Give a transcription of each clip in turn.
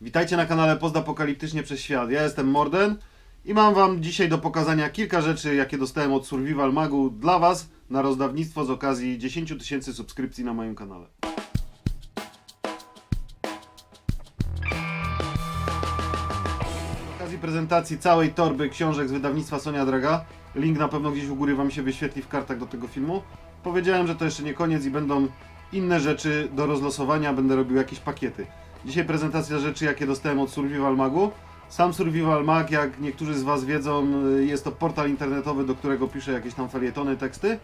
Witajcie na kanale Postapokaliptycznie przez świat. Ja jestem Morden i mam wam dzisiaj do pokazania kilka rzeczy, jakie dostałem od Survival Magu dla was na rozdawnictwo z okazji 10 tysięcy subskrypcji na moim kanale. Z okazji prezentacji całej torby książek z wydawnictwa Sonia Draga, link na pewno gdzieś u góry wam się wyświetli w kartach do tego filmu. Powiedziałem, że to jeszcze nie koniec i będą inne rzeczy do rozlosowania, będę robił jakieś pakiety. Dzisiaj prezentacja rzeczy, jakie dostałem od Survival Magu. Sam Survival Mag, jak niektórzy z Was wiedzą, jest to portal internetowy, do którego piszę jakieś tam felietony, teksty.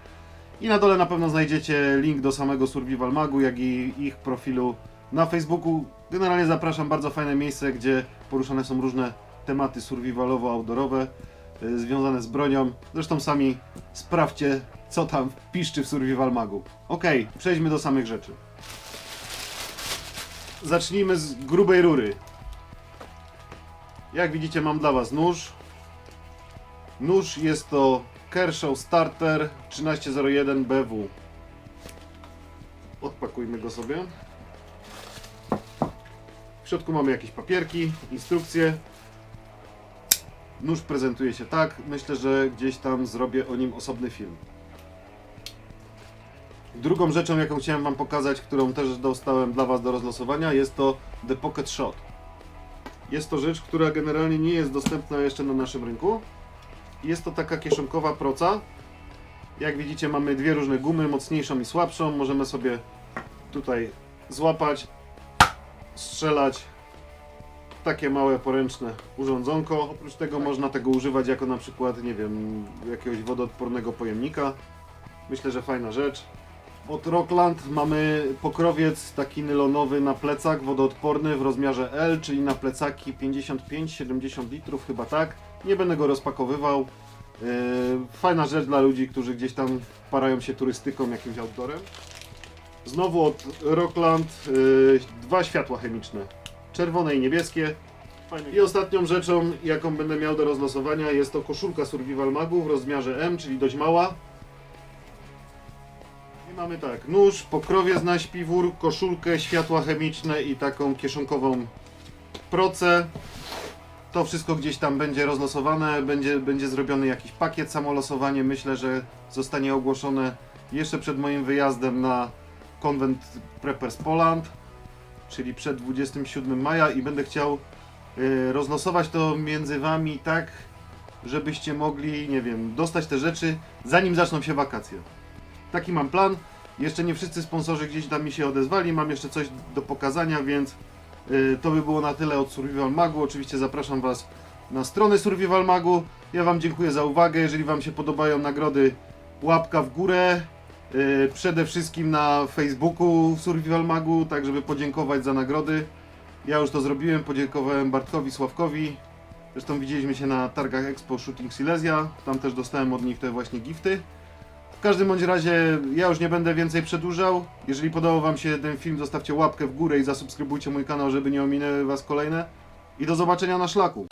I na dole na pewno znajdziecie link do samego Survival Magu, jak i ich profilu na Facebooku. Generalnie zapraszam, bardzo fajne miejsce, gdzie poruszane są różne tematy survivalowo-outdoorowe y, związane z bronią. Zresztą sami sprawdźcie, co tam piszczy w Survival Magu. Okej, przejdźmy do samych rzeczy. Zacznijmy z grubej rury. Jak widzicie, mam dla Was nóż. Nóż jest to Kershaw Starter 1301 BW. Odpakujmy go sobie. W środku mamy jakieś papierki, instrukcje. Nóż prezentuje się tak. Myślę, że gdzieś tam zrobię o nim osobny film. Drugą rzeczą, jaką chciałem Wam pokazać, którą też dostałem dla Was do rozlosowania, jest to The Pocket Shot. Jest to rzecz, która generalnie nie jest dostępna jeszcze na naszym rynku. Jest to taka kieszonkowa proca. Jak widzicie, mamy dwie różne gumy, mocniejszą i słabszą. Możemy sobie tutaj złapać, strzelać. Takie małe poręczne urządzonko. Oprócz tego można tego używać jako na przykład, nie wiem, jakiegoś wodoodpornego pojemnika. Myślę, że fajna rzecz. Od Rockland mamy pokrowiec taki nylonowy na plecak, wodoodporny w rozmiarze L, czyli na plecaki 55-70 litrów, chyba tak. Nie będę go rozpakowywał. Yy, fajna rzecz dla ludzi, którzy gdzieś tam parają się turystyką, jakimś outdoorem. Znowu od Rockland yy, dwa światła chemiczne, czerwone i niebieskie. I ostatnią rzeczą, jaką będę miał do rozlosowania, jest to koszulka Survival Magu w rozmiarze M, czyli dość mała. I mamy tak, nóż, pokrowiec na śpiwór, koszulkę, światła chemiczne i taką kieszonkową procę. To wszystko gdzieś tam będzie rozlosowane, będzie, będzie zrobiony jakiś pakiet samolosowanie. Myślę, że zostanie ogłoszone jeszcze przed moim wyjazdem na konwent Preppers Poland, czyli przed 27 maja i będę chciał y, rozlosować to między Wami tak, żebyście mogli, nie wiem, dostać te rzeczy zanim zaczną się wakacje. Taki mam plan. Jeszcze nie wszyscy sponsorzy gdzieś tam mi się odezwali. Mam jeszcze coś do pokazania, więc y, to by było na tyle od Survival Magu. Oczywiście zapraszam Was na stronę Survival Magu. Ja Wam dziękuję za uwagę. Jeżeli Wam się podobają nagrody, łapka w górę. Y, przede wszystkim na Facebooku Survival Magu, tak żeby podziękować za nagrody. Ja już to zrobiłem, podziękowałem Bartkowi Sławkowi. Zresztą widzieliśmy się na targach Expo Shooting Silesia. Tam też dostałem od nich te właśnie gifty. W każdym bądź razie ja już nie będę więcej przedłużał. Jeżeli podobał Wam się ten film, zostawcie łapkę w górę i zasubskrybujcie mój kanał, żeby nie ominęły Was kolejne. I do zobaczenia na szlaku.